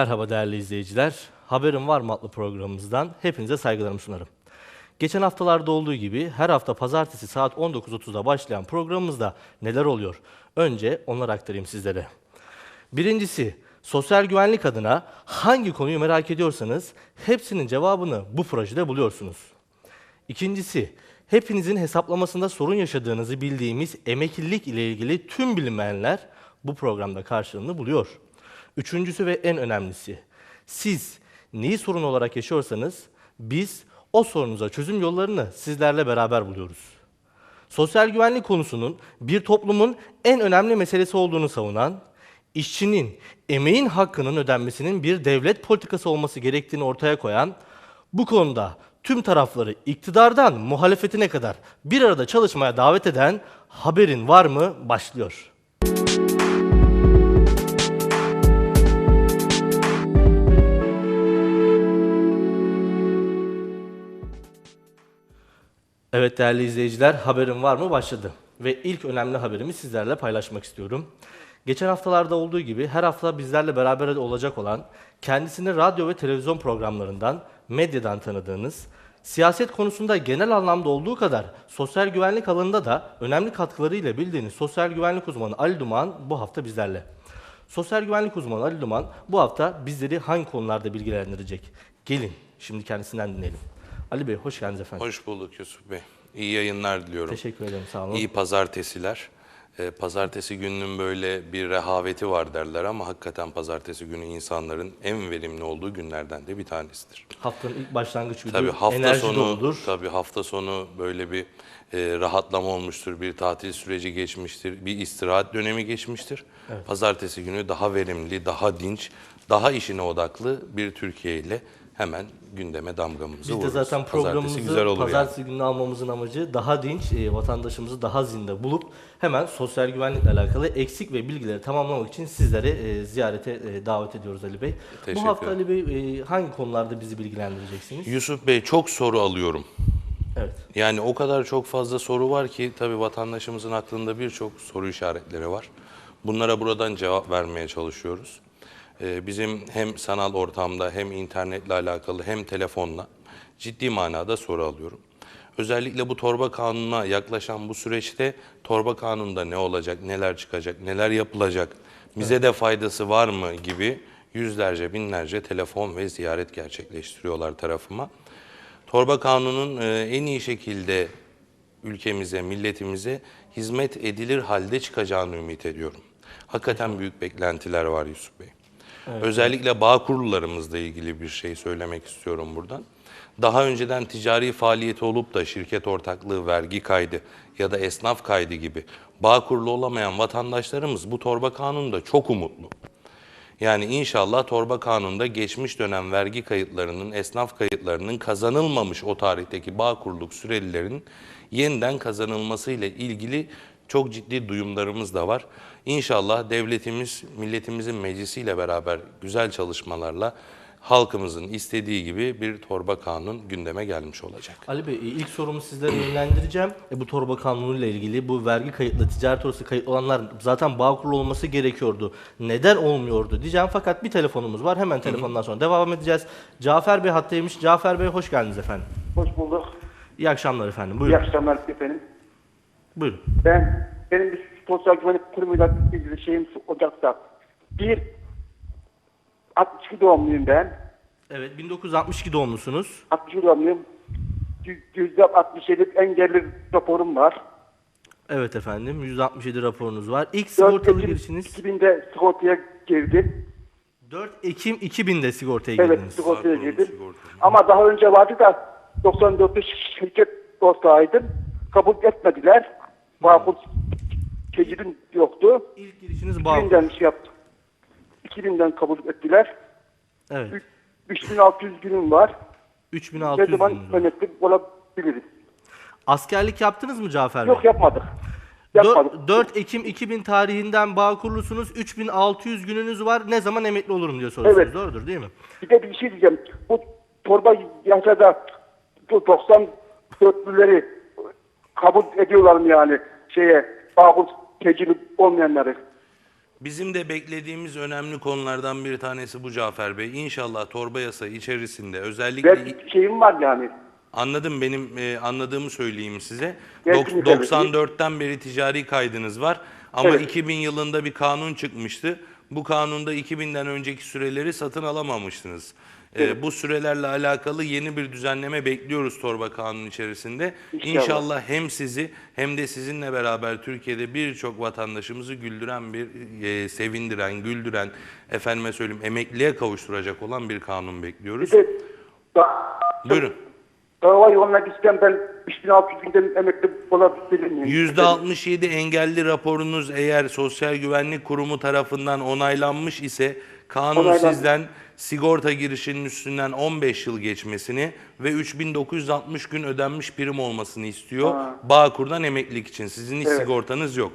Merhaba değerli izleyiciler. Haberim Var mı adlı programımızdan hepinize saygılarımı sunarım. Geçen haftalarda olduğu gibi her hafta pazartesi saat 19.30'da başlayan programımızda neler oluyor? Önce onları aktarayım sizlere. Birincisi, sosyal güvenlik adına hangi konuyu merak ediyorsanız hepsinin cevabını bu projede buluyorsunuz. İkincisi, hepinizin hesaplamasında sorun yaşadığınızı bildiğimiz emeklilik ile ilgili tüm bilinmeyenler bu programda karşılığını buluyor. Üçüncüsü ve en önemlisi, siz neyi sorun olarak yaşıyorsanız biz o sorunuza çözüm yollarını sizlerle beraber buluyoruz. Sosyal güvenlik konusunun bir toplumun en önemli meselesi olduğunu savunan, işçinin, emeğin hakkının ödenmesinin bir devlet politikası olması gerektiğini ortaya koyan, bu konuda tüm tarafları iktidardan muhalefetine kadar bir arada çalışmaya davet eden haberin var mı başlıyor. Evet değerli izleyiciler, haberim var mı başladı. Ve ilk önemli haberimi sizlerle paylaşmak istiyorum. Geçen haftalarda olduğu gibi her hafta bizlerle beraber olacak olan, kendisini radyo ve televizyon programlarından, medyadan tanıdığınız, siyaset konusunda genel anlamda olduğu kadar sosyal güvenlik alanında da önemli katkılarıyla bildiğiniz sosyal güvenlik uzmanı Ali Duman bu hafta bizlerle. Sosyal güvenlik uzmanı Ali Duman bu hafta bizleri hangi konularda bilgilendirecek? Gelin şimdi kendisinden dinleyelim. Ali Bey hoş geldiniz efendim. Hoş bulduk Yusuf Bey. İyi yayınlar diliyorum. Teşekkür ederim sağ olun. İyi pazartesiler. Ee, pazartesi gününün böyle bir rehaveti var derler ama hakikaten pazartesi günü insanların en verimli olduğu günlerden de bir tanesidir. Haftanın ilk başlangıç günü Tabii hafta enerji sonu doludur. tabii hafta sonu böyle bir e, rahatlama olmuştur, bir tatil süreci geçmiştir, bir istirahat dönemi geçmiştir. Pazartesi günü daha verimli, daha dinç, daha işine odaklı bir Türkiye ile hemen gündeme damgamızı Biz de vururuz. zaten Pazartesi programımızı güzel olur yani. pazartesi günü almamızın amacı daha dinç, e, vatandaşımızı daha zinde bulup hemen sosyal güvenlikle alakalı eksik ve bilgileri tamamlamak için sizleri e, ziyarete e, davet ediyoruz Ali Bey. Bu Teşekkür hafta ederim. Ali Bey e, hangi konularda bizi bilgilendireceksiniz? Yusuf Bey çok soru alıyorum. Evet. Yani o kadar çok fazla soru var ki tabii vatandaşımızın aklında birçok soru işaretleri var. Bunlara buradan cevap vermeye çalışıyoruz. Ee, bizim hem sanal ortamda hem internetle alakalı hem telefonla ciddi manada soru alıyorum. Özellikle bu torba kanununa yaklaşan bu süreçte torba kanununda ne olacak, neler çıkacak, neler yapılacak, bize de faydası var mı gibi yüzlerce binlerce telefon ve ziyaret gerçekleştiriyorlar tarafıma. Torba kanunun e, en iyi şekilde ülkemize, milletimize hizmet edilir halde çıkacağını ümit ediyorum. Hakikaten büyük beklentiler var Yusuf Bey. Özellikle bağ kurullarımızla ilgili bir şey söylemek istiyorum buradan. Daha önceden ticari faaliyeti olup da şirket ortaklığı, vergi kaydı ya da esnaf kaydı gibi bağ kurulu olamayan vatandaşlarımız bu torba kanununda çok umutlu. Yani inşallah torba kanunda geçmiş dönem vergi kayıtlarının, esnaf kayıtlarının kazanılmamış o tarihteki bağ kuruluk sürelilerin yeniden kazanılmasıyla ilgili çok ciddi duyumlarımız da var. İnşallah devletimiz, milletimizin meclisiyle beraber güzel çalışmalarla halkımızın istediği gibi bir torba kanun gündeme gelmiş olacak. Ali Bey e, ilk sorumu sizlere yönlendireceğim. E, bu torba kanunu ile ilgili bu vergi kayıtlı, ticaret odası kayıtlı olanlar zaten bağ kurulu olması gerekiyordu. Neden olmuyordu diyeceğim fakat bir telefonumuz var. Hemen telefondan sonra devam edeceğiz. Cafer Bey hattaymış. Cafer Bey hoş geldiniz efendim. Hoş bulduk. İyi akşamlar efendim. İyi Buyurun. akşamlar efendim. Buyurun. Ben benim bir sosyal güvenlik kurumuyla ilgili şeyim olacaksa bir 62 doğumluyum ben. Evet 1962 doğumlusunuz. 62 doğumluyum. Yüz- Yüzde 67 engelli raporum var. Evet efendim 167 raporunuz var. İlk 4 sigortalı Ekim girişiniz 2000'de sigortaya girdim. 4 Ekim 2000'de sigortaya Evet girdiniz. sigortaya Raporum, girdim. sigorta. Ama daha önce vardı da 94'te şirket ortağıydım. Kabul etmediler. Bağkur tecrübim yoktu. İlk girişiniz bağ. 2000'den şey yaptım. 2000'den kabul ettiler. Evet. 3600 günüm var. Ne 3600 zaman var. yönettim olabiliriz. Askerlik yaptınız mı Cafer Bey? Yok yapmadık. Yapmadık. 4 Ekim 2000 tarihinden bağ kurulusunuz. 3600 gününüz var. Ne zaman emekli olurum diye soruyorsunuz. Evet. Doğrudur değil mi? Bir de bir şey diyeceğim. Bu torba yasada bu 94'lüleri kabul ediyorlar mı yani şeye bağkur tecrübü olmayanları? Bizim de beklediğimiz önemli konulardan bir tanesi bu Cafer Bey. İnşallah torba yasa içerisinde özellikle Ben bir şeyim var yani. Anladım benim e, anladığımı söyleyeyim size. Dok- tabii. 94'ten beri ticari kaydınız var ama Evet. 2000 yılında bir kanun çıkmıştı. Bu kanunda 2000'den önceki süreleri satın alamamıştınız. E, bu sürelerle alakalı yeni bir düzenleme bekliyoruz torba kanun içerisinde. İnşallah. İnşallah hem sizi hem de sizinle beraber Türkiye'de birçok vatandaşımızı güldüren bir e, sevindiren, güldüren, efendime söyleyeyim emekliye kavuşturacak olan bir kanun bekliyoruz. Bir de da- Buyurun. Dava yoluna gitsem ben 3600 günden emekli olabilir miyim? %67 engelli raporunuz eğer Sosyal Güvenlik Kurumu tarafından onaylanmış ise kanun Onaylanmış. sizden sigorta girişinin üstünden 15 yıl geçmesini ve 3960 gün ödenmiş prim olmasını istiyor. Bağkur'dan emeklilik için. Sizin hiç Evet. sigortanız yok.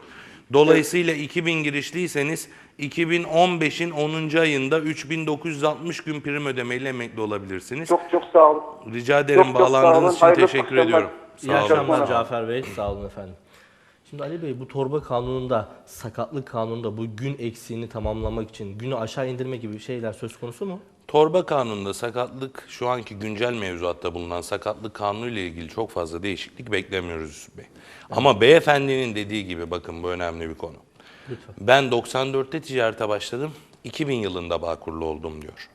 Dolayısıyla 2000 girişliyseniz 2015'in 10. ayında 3960 gün prim ödemeyle emekli olabilirsiniz. Çok çok sağ olun. Rica ederim Çok çok sağ bağlandığınız olun. için Hayırlı teşekkür akşamlar. ediyorum. İyi Sağ olun. akşamlar Cafer Bey. Sağ olun efendim. Şimdi Ali Bey bu torba kanununda, sakatlık kanununda bu gün eksiğini tamamlamak için günü aşağı indirme gibi şeyler söz konusu mu? Torba kanununda sakatlık şu anki güncel mevzuatta bulunan sakatlık kanunu ile ilgili çok fazla değişiklik beklemiyoruz Yusuf Bey. Ama beyefendinin dediği gibi bakın bu önemli bir konu. Lütfen. Ben 94'te ticarete başladım. 2000 yılında Bağkurlu oldum diyor.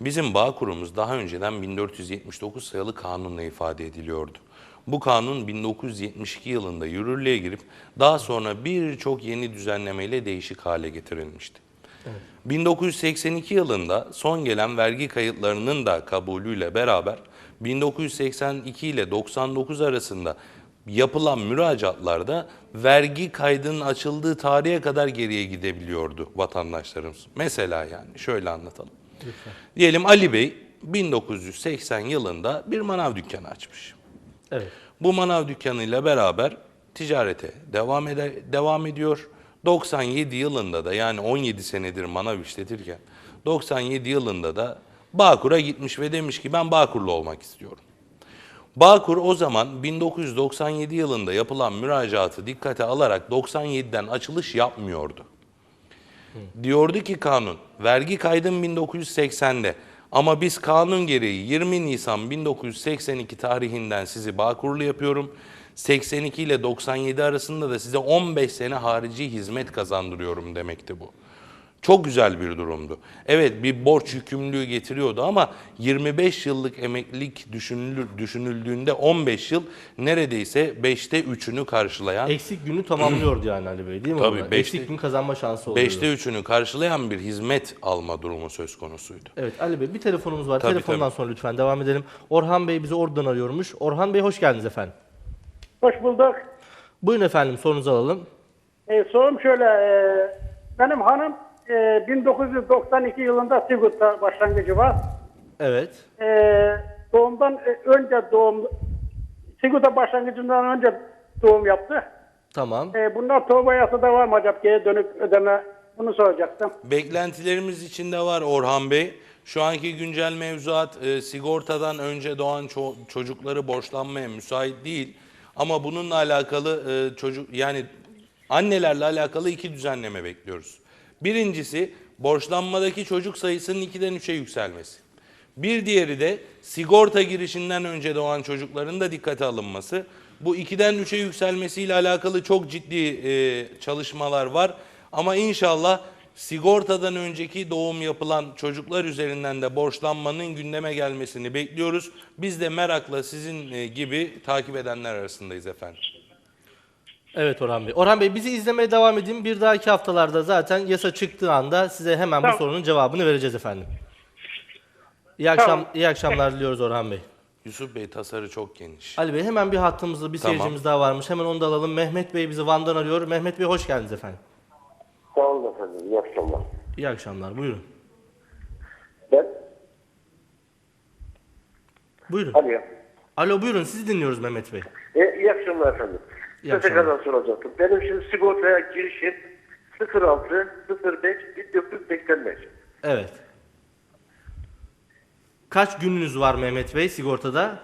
Bizim Bağkur'umuz daha önceden 1479 sayılı kanunla ifade ediliyordu. Bu kanun 1972 yılında yürürlüğe girip daha sonra birçok yeni düzenlemeyle değişik hale getirilmişti. 1982 yılında son gelen vergi kayıtlarının da kabulüyle beraber 1982 ile 99 arasında yapılan müracaatlarda vergi kaydının açıldığı tarihe kadar geriye gidebiliyordu vatandaşlarımız. Mesela yani şöyle anlatalım. Diyelim Ali Bey 1980 yılında bir manav dükkanı açmış. Evet. Bu manav dükkanıyla beraber ticarete devam eder, devam ediyor. 97 yılında da yani 17 senedir manav işletirken 97 yılında da Bağkur'a gitmiş ve demiş ki ben Bağkurlu olmak istiyorum. Bağkur o zaman 1997 yılında yapılan müracaatı dikkate alarak 97'den açılış yapmıyordu. Diyordu ki kanun, vergi kaydım 1980'de ama biz kanun gereği 20 Nisan 1982 tarihinden sizi Bağkurlu yapıyorum. 82 ile 97 arasında da size 15 sene harici hizmet kazandırıyorum demekti bu. Çok güzel bir durumdu. Evet bir borç yükümlülüğü getiriyordu ama 25 yıllık emeklilik düşünülür, düşünüldüğünde 15 yıl neredeyse 5'te 3'ünü karşılayan Eksik günü tamamlıyordu yani Ali Bey değil mi? Tabii, beşte- Eksik gün kazanma şansı oluyordu. 5'te 3'ünü karşılayan bir hizmet alma durumu söz konusuydu. Evet Ali Bey bir telefonumuz var. Tabii, Telefondan tabii. sonra lütfen devam edelim. Orhan Bey bizi oradan arıyormuş. Orhan Bey hoş geldiniz efendim. Hoş bulduk. Buyurun efendim sorunuzu alalım. Ee, sorum şöyle, e, benim hanım e, 1992 yılında sigorta başlangıcı var. Evet. E, doğumdan önce doğum, sigorta başlangıcından önce doğum yaptı. Tamam. E, bunlar torba yasada var mı acaba geri dönük ödeme? Bunu soracaktım. Beklentilerimiz içinde var Orhan Bey. Şu anki güncel mevzuat e, sigortadan önce doğan ço- çocukları borçlanmaya müsait değil. Ama bununla alakalı e, çocuk yani annelerle alakalı iki düzenleme bekliyoruz. Birincisi borçlanmadaki çocuk sayısının 2'den 3'e yükselmesi. Bir diğeri de sigorta girişinden önce doğan çocukların da dikkate alınması. Bu 2'den 3'e yükselmesiyle alakalı çok ciddi e, çalışmalar var. Ama inşallah sigortadan önceki doğum yapılan çocuklar üzerinden de borçlanmanın gündeme gelmesini bekliyoruz. Biz de merakla sizin e, gibi takip edenler arasındayız efendim. Evet Orhan Bey. Orhan Bey bizi izlemeye devam edin. Bir dahaki haftalarda zaten yasa çıktığı anda size hemen bu Tamam. sorunun cevabını vereceğiz efendim. İyi akşam Tamam. iyi akşamlar diliyoruz Orhan Bey. Yusuf Bey tasarı çok geniş. Ali Bey hemen bir hattımızda bir Tamam. seyircimiz daha varmış. Hemen onu da alalım. Mehmet Bey bizi Van'dan arıyor. Mehmet Bey hoş geldiniz efendim. Sağ olun efendim. İyi akşamlar. İyi akşamlar. Buyurun. Ben Buyurun. Alo. Alo buyurun sizi dinliyoruz Mehmet Bey. E, iyi akşamlar efendim. Tekrardan soracaktım. Benim şimdi sigortaya girişim 06 05 1985. Evet. Kaç gününüz var Mehmet Bey sigortada?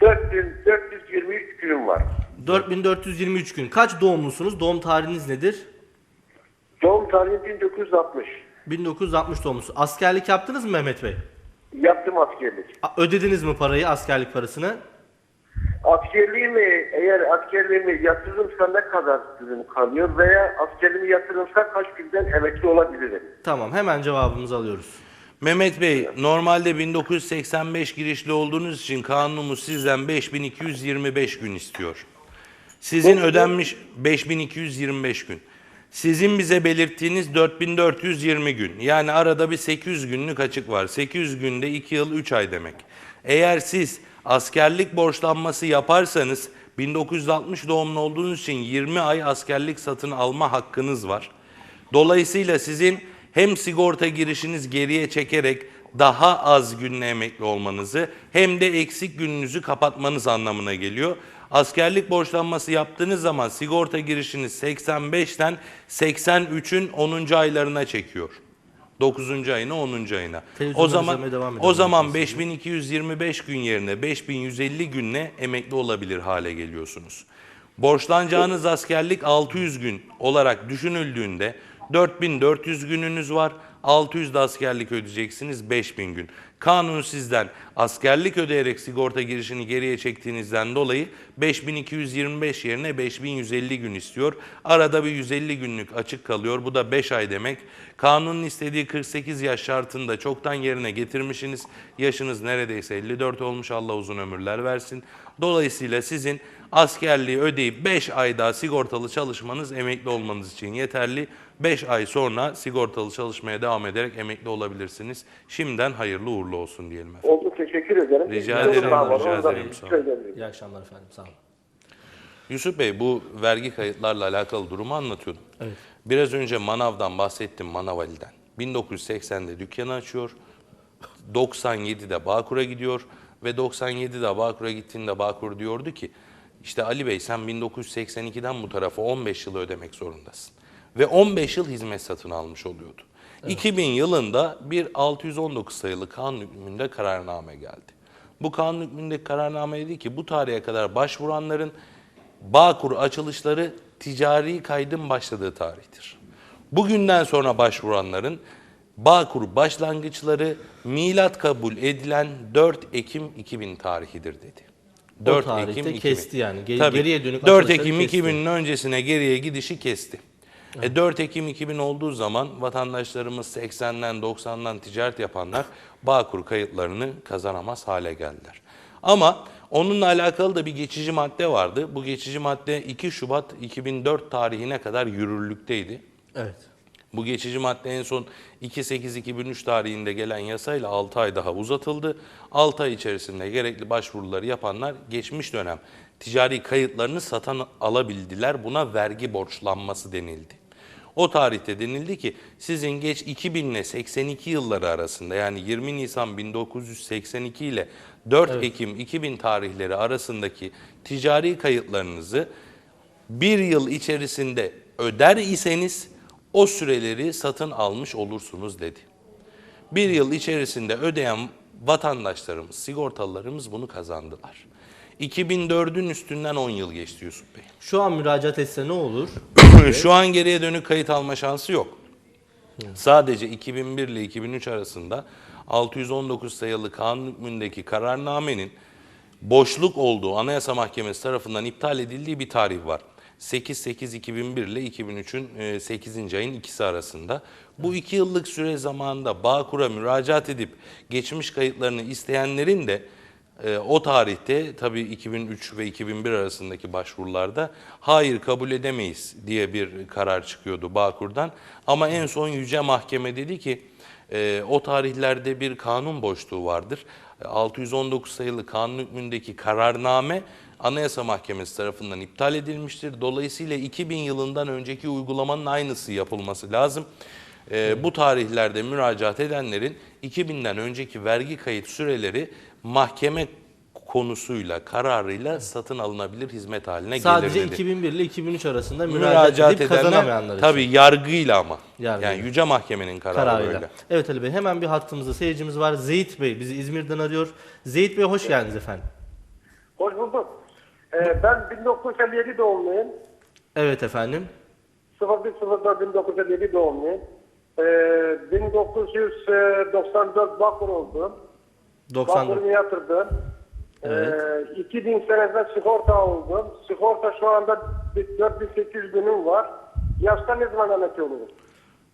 4423 günüm var. 4423 gün. Kaç doğumlusunuz? Doğum tarihiniz nedir? Doğum tarihim 1960. 1960 doğumlusu. Askerlik yaptınız mı Mehmet Bey? Yaptım askerlik. A- Ödediniz mi parayı, askerlik parasını? Askerliğimi eğer askerliğimi yatırırımsa ne kadar sürüm kalıyor veya askerliğimi yatırırımsa kaç günden emekli olabilirim? Tamam, hemen cevabımızı alıyoruz. Mehmet Bey, normalde 1985 girişli olduğunuz için kanunumuz sizden 5225 gün istiyor. Sizin ödenmiş 5225 gün. Sizin bize belirttiğiniz 4420 gün. Yani arada bir 800 günlük açık var. 800 günde 2 yıl 3 ay demek. Eğer siz askerlik borçlanması yaparsanız 1960 doğumlu olduğunuz için 20 ay askerlik satın alma hakkınız var. Dolayısıyla sizin hem sigorta girişiniz geriye çekerek daha az günle emekli olmanızı hem de eksik gününüzü kapatmanız anlamına geliyor. Askerlik borçlanması yaptığınız zaman sigorta girişiniz 85'ten 83'ün 10. aylarına çekiyor. 9. ayına 10. ayına. Televizyonda O zaman devam o zaman lütfen. 5225 gün yerine 5150 günle emekli olabilir hale geliyorsunuz. Borçlanacağınız askerlik 600 gün olarak düşünüldüğünde 4400 gününüz var. 600 de askerlik ödeyeceksiniz 5000 gün. Kanun sizden askerlik ödeyerek sigorta girişini geriye çektiğinizden dolayı 5225 yerine 5150 gün istiyor. Arada bir 150 günlük açık kalıyor. Bu da 5 ay demek. Kanunun istediği 48 yaş şartını da çoktan yerine getirmişsiniz. Yaşınız neredeyse 54 olmuş. Allah uzun ömürler versin. Dolayısıyla sizin askerliği ödeyip 5 ay daha sigortalı çalışmanız emekli olmanız için yeterli. 5 ay sonra sigortalı çalışmaya devam ederek emekli olabilirsiniz. Şimdiden hayırlı uğurlu olsun diyelim efendim. Oldu teşekkür ederim. Rica ederim, rica ederim, sağ olun. İyi akşamlar efendim, sağ olun. Yusuf Bey bu vergi kayıtlarla alakalı durumu anlatıyordum. Evet. Biraz önce manavdan bahsettim Manav Ali'den. 1980'de dükkanı açıyor. 97'de Bağkur'a gidiyor ve 97'de Bağkur'a gittiğinde Bağkur diyordu ki işte Ali Bey sen 1982'den bu tarafa 15 yıl ödemek zorundasın. Ve 15 yıl hizmet satın almış oluyordu. 2000 yılında bir 619 sayılı kanun hükmünde kararname geldi. Bu kanun hükmündeki kararname dedi ki bu tarihe kadar başvuranların Bağkur açılışları ticari kaydın başladığı tarihtir. Bugünden sonra başvuranların Bağkur başlangıçları milat kabul edilen 4 Ekim 2000 tarihidir dedi. O tarihte kesti yani. Ge- Tabii. geriye dönük 4 açılışları Ekim kesti. 2000'in öncesine geriye gidişi kesti. E 4 Ekim 2000 olduğu zaman vatandaşlarımız 80'den 90'dan ticaret yapanlar Bağkur kayıtlarını kazanamaz hale geldiler. Ama onunla alakalı da bir geçici madde vardı. Bu geçici madde 2 Şubat 2004 tarihine kadar yürürlükteydi. Evet. Bu geçici madde en son 2.8.2003 tarihinde gelen yasayla 6 ay daha uzatıldı. 6 ay içerisinde gerekli başvuruları yapanlar geçmiş dönem ticari kayıtlarını satın alabildiler. Buna vergi borçlanması denildi. O tarihte denildi ki sizin geç 2000 ile 82 yılları arasında yani 20 Nisan 1982 ile 4 Ekim 2000 tarihleri arasındaki ticari kayıtlarınızı bir yıl içerisinde öder iseniz o süreleri satın almış olursunuz dedi. Bir yıl içerisinde ödeyen vatandaşlarımız, sigortalılarımız bunu kazandılar. 2004'ün üstünden 10 yıl geçti Yusuf Bey. Şu an müracaat etse ne olur? Şu an geriye dönük kayıt alma şansı yok. Sadece 2001 ile 2003 arasında 619 sayılı kanun hükmündeki kararnamenin boşluk olduğu Anayasa Mahkemesi tarafından iptal edildiği bir tarih var. 8-8-2001 ile 2003'ün 8. ayın ikisi arasında. Bu iki yıllık süre zamanında Bağkur'a müracaat edip geçmiş kayıtlarını isteyenlerin de e, o tarihte tabii 2003 ve 2001 arasındaki başvurularda hayır kabul edemeyiz diye bir karar çıkıyordu Bağkur'dan. Ama en son Yüce Mahkeme dedi ki e, o tarihlerde bir kanun boşluğu vardır. E, 619 sayılı kanun hükmündeki kararname Anayasa Mahkemesi tarafından iptal edilmiştir. Dolayısıyla 2000 yılından önceki uygulamanın aynısı yapılması lazım. E, bu tarihlerde müracaat edenlerin 2000'den önceki vergi kayıt süreleri mahkeme konusuyla, kararıyla satın alınabilir hizmet haline Sadece gelir dedi. 2001 ile 2003 arasında müracaat, Müracaat edip edenler kazanamayanlar için. tabii yargıyla ama. Yargıyla. Yani Yüce Mahkemenin kararı kararıyla. böyle. Evet Ali Bey hemen bir hattımızda seyircimiz var. Zeyt Bey bizi İzmir'den arıyor. Zeyt Bey hoş geldiniz efendim. Hoş bulduk. Ee, ben 1957 doğumluyum. Evet efendim. 01.04.1957 doğumluyum. Ee, 1994 Bakur oldum. 94. Bakırımı yatırdım. Evet. Ee, 2000 senesinde sigorta oldum. Sigorta şu anda 4800 günüm var. Yaşta ne zaman emekli olurum?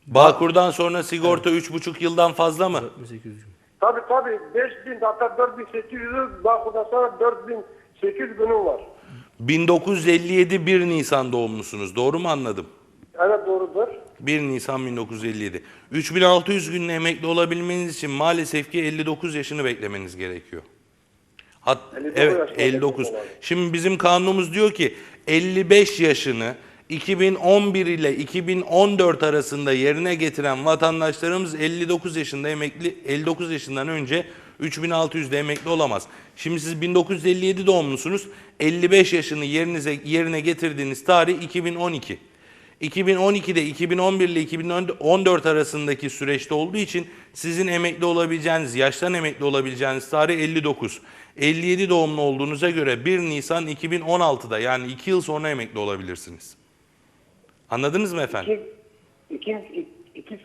Bağkur'dan sonra sigorta 3,5 yıldan fazla mı? 4800 gün. Tabii tabii 5000 hatta 4800 Bakur'dan sonra 4800 günüm var. 1957 1 Nisan doğumlusunuz. Doğru mu anladım? Evet doğrudur. 1 Nisan 1957. 3600 günle emekli olabilmeniz için maalesef ki 59 yaşını beklemeniz gerekiyor. Hat, 59 evet yaşında 59. beklemek lazım. Şimdi bizim kanunumuz diyor ki 55 yaşını 2011 ile 2014 arasında yerine getiren vatandaşlarımız 59 yaşında emekli 59 yaşından önce 3600'de emekli olamaz. Şimdi siz 1957 doğumlusunuz. 55 yaşını yerinize yerine getirdiğiniz tarih 2012. 2012'de 2011 ile 2014 arasındaki süreçte olduğu için sizin emekli olabileceğiniz, yaştan emekli olabileceğiniz tarih 59. 57 doğumlu olduğunuza göre 1 Nisan 2016'da yani 2 yıl sonra emekli olabilirsiniz. Anladınız mı efendim? İki, iki, iki,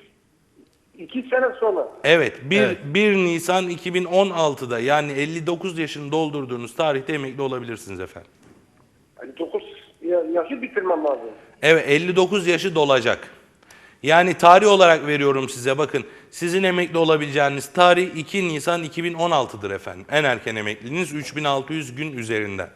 iki sene sonra. Evet, 1, Evet. 1 Nisan 2016'da yani 59 yaşını doldurduğunuz tarihte emekli olabilirsiniz efendim. 59 ya- yaşı bitirmem lazım. Evet 59 yaşı dolacak. Yani tarih olarak veriyorum size bakın. Sizin emekli olabileceğiniz tarih 2 Nisan 2016'dır efendim. En erken emekliliğiniz 3600 gün üzerinden.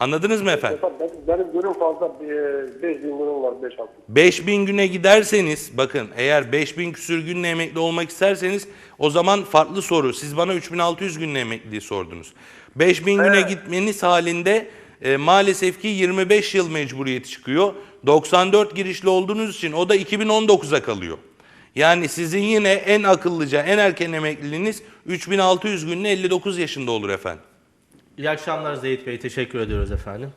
Anladınız mı efendim? Benim, benim günüm fazla 5000 günüm var 5-6. 5000 güne giderseniz bakın eğer 5000 küsür günle emekli olmak isterseniz o zaman farklı soru. Siz bana 3600 günle emekliliği sordunuz. 5000 güne Evet. gitmeniz halinde e, maalesef ki 25 yıl mecburiyeti çıkıyor. 94 girişli olduğunuz için o da 2019'a kalıyor. Yani sizin yine en akıllıca en erken emekliliğiniz 3600 günle 59 yaşında olur efendim. İyi akşamlar Zeyit Bey. Teşekkür ediyoruz efendim.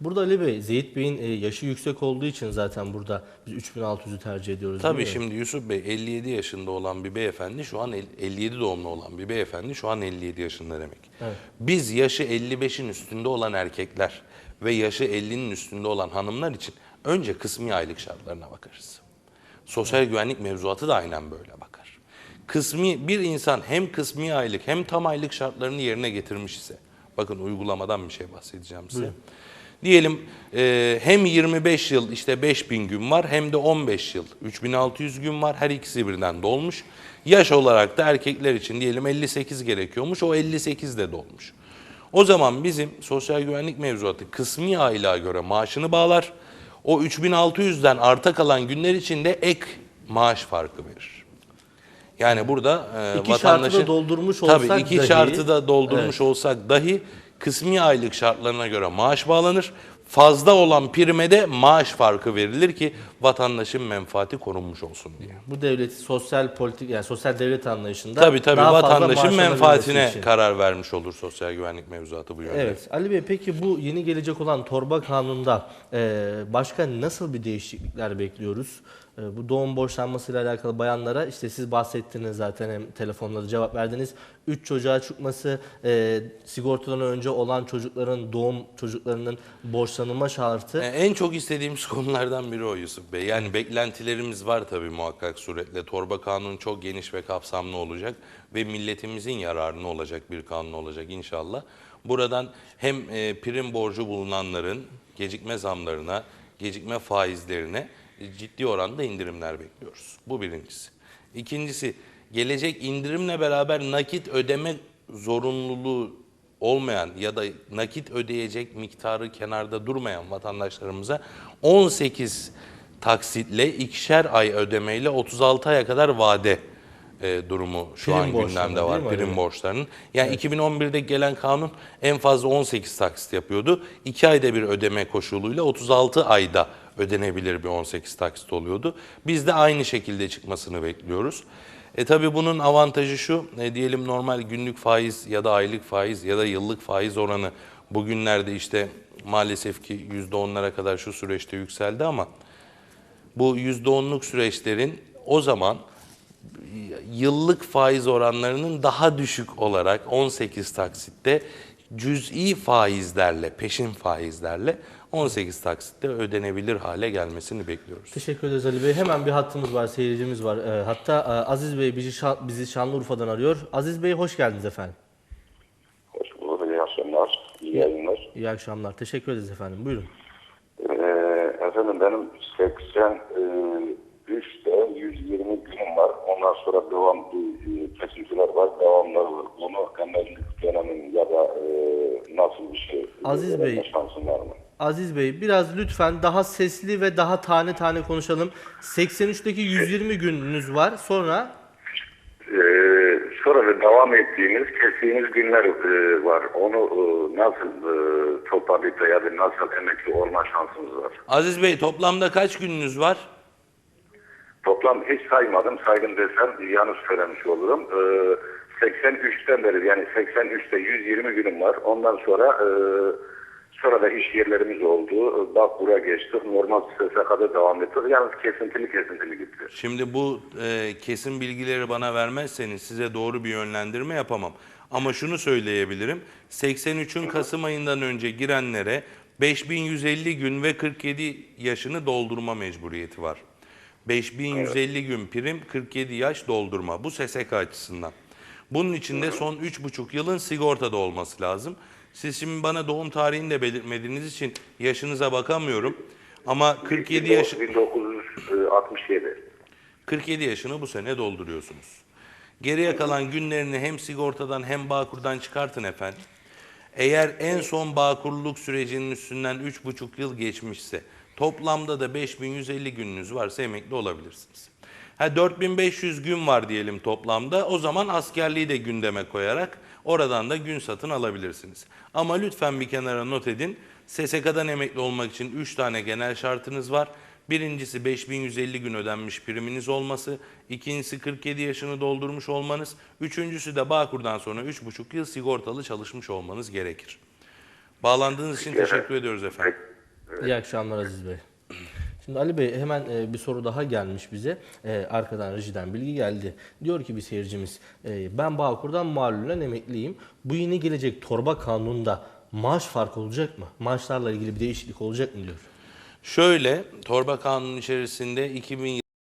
Burada Ali Bey, Zeyit Bey'in e, yaşı yüksek olduğu için zaten burada biz 3600'ü tercih ediyoruz Tabii şimdi Yusuf Bey 57 yaşında olan bir beyefendi şu an el- 57 doğumlu olan bir beyefendi şu an 57 yaşında demek. Evet. Biz yaşı 55'in üstünde olan erkekler ve yaşı 50'nin üstünde olan hanımlar için önce kısmi aylık şartlarına bakarız. Sosyal güvenlik mevzuatı da aynen böyle bakar. Kısmi bir insan hem kısmi aylık hem tam aylık şartlarını yerine getirmiş ise bakın uygulamadan bir şey bahsedeceğim size. Diyelim e, hem 25 yıl işte 5000 gün var hem de 15 yıl 3600 gün var. Her ikisi birden dolmuş. Yaş olarak da erkekler için diyelim 58 gerekiyormuş. O 58 de dolmuş. O zaman bizim sosyal güvenlik mevzuatı kısmi aylığa göre maaşını bağlar. O 3600'den arta kalan günler için de ek maaş farkı verir. Yani burada e, İki şartı da vatandaşın doldurmuş tabii olsak iki dahi- şartı da doldurmuş Evet. olsak dahi kısmi aylık şartlarına göre maaş bağlanır. Fazla olan prime de maaş farkı verilir ki vatandaşın menfaati korunmuş olsun diye. Bu devlet sosyal politik yani sosyal devlet anlayışında Tabii tabii daha vatandaşın menfaatine karar vermiş olur sosyal güvenlik mevzuatı bu yönde. Evet Ali Bey peki bu yeni gelecek olan torba kanunda e, başka nasıl bir değişiklikler bekliyoruz? E, bu doğum borçlanmasıyla alakalı bayanlara işte siz bahsettiniz zaten hem telefonla cevap verdiniz. 3 çocuğa çıkması, e, sigortadan önce olan çocukların doğum çocuklarının borçlanılma şartı. E, En çok istediğimiz konulardan biri o Yusuf Bey. Yani beklentilerimiz var tabii muhakkak suretle. Torba kanun çok geniş ve kapsamlı olacak ve milletimizin yararına olacak bir kanun olacak inşallah. Buradan hem e, prim borcu bulunanların gecikme zamlarına, gecikme faizlerine ciddi oranda indirimler bekliyoruz. Bu birincisi. İkincisi gelecek indirimle beraber nakit ödeme zorunluluğu olmayan ya da nakit ödeyecek miktarı kenarda durmayan vatandaşlarımıza 18 taksitle ikişer ay ödemeyle 36 aya kadar vade e, durumu şu Prim an gündemde var. mi Prim Ali? borçlarının. Yani 2011'de gelen kanun en fazla 18 taksit yapıyordu. 2 ayda bir ödeme koşuluyla 36 ayda ödenebilir bir 18 taksit oluyordu. Biz de aynı şekilde çıkmasını bekliyoruz. E tabi bunun avantajı şu, e, diyelim normal günlük faiz ya da aylık faiz ya da yıllık faiz oranı bugünlerde işte maalesef ki %10'lara kadar şu süreçte yükseldi ama bu %10'luk süreçlerin o zaman yıllık faiz oranlarının daha düşük olarak 18 taksitte cüz'i faizlerle, peşin faizlerle 18 taksitte ödenebilir hale gelmesini bekliyoruz. Teşekkür ederiz Ali Bey. Hemen bir hattımız var, seyircimiz var. Ee, hatta e, Aziz Bey bizi, Şan- bizi Şanlıurfa'dan arıyor. Aziz Bey hoş geldiniz efendim. Hoş bulduk, iyi akşamlar, iyi yayınlar. İyi akşamlar. Teşekkür ederiz efendim. Buyurun. Ee, efendim benim 83'te 120 günüm var. Ondan sonra devam bir kesintiler var, devamları var. Onu emeklilik dönemin ya da e, nasıl bir şey Aziz öğrenme Bey. şansım var mı? Aziz Bey biraz lütfen daha sesli ve daha tane tane konuşalım. 83'teki 120 gününüz var. Sonra Ee, sonra da devam ettiğiniz, kestiğiniz günler e, var. Onu e, nasıl e, toparlayıp da ya da nasıl emekli olma şansınız var? Aziz Bey toplamda kaç gününüz var? Toplam hiç saymadım. Saydım desem yanlış söylemiş olurum. Ee, 83'ten beri yani 83'te 120 günüm var. Ondan sonra e, sonra da iş yerlerimiz oldu. Bak buraya geçtik. Normal SSK'da devam ettik. Yalnız kesintili kesintili gitti. Şimdi bu e, kesin bilgileri bana vermezseniz size doğru bir yönlendirme yapamam. Ama şunu söyleyebilirim. 83'ün Kasım ayından önce girenlere 5150 gün ve 47 yaşını doldurma mecburiyeti var. 5150 gün prim, 47 yaş doldurma. Bu SSK açısından. Bunun için de son 3,5 yılın sigortada olması lazım. Siz şimdi bana doğum tarihini de belirtmediğiniz için yaşınıza bakamıyorum. Ama 47 yaş 1967. 47 yaşını bu sene dolduruyorsunuz. Geriye kalan günlerini hem sigortadan hem Bağkur'dan çıkartın efendim. Eğer en son Bağkurluluk sürecinin üstünden 3,5 yıl geçmişse toplamda da 5150 gününüz varsa emekli olabilirsiniz. Ha 4500 gün var diyelim toplamda o zaman askerliği de gündeme koyarak oradan da gün satın alabilirsiniz. Ama lütfen bir kenara not edin. SSK'dan emekli olmak için 3 tane genel şartınız var. Birincisi 5150 gün ödenmiş priminiz olması, ikincisi 47 yaşını doldurmuş olmanız, üçüncüsü de Bağkur'dan sonra 3,5 yıl sigortalı çalışmış olmanız gerekir. Bağlandığınız için teşekkür ediyoruz efendim. iyi akşamlar Aziz Bey. Şimdi Ali Bey hemen e, bir soru daha gelmiş bize. E, arkadan rejiden bilgi geldi. Diyor ki bir seyircimiz, e, ben Bağkur'dan malulen emekliyim. Bu yeni gelecek torba kanununda maaş farkı olacak mı? Maaşlarla ilgili bir değişiklik olacak mı diyor. Şöyle, torba kanunun içerisinde 2000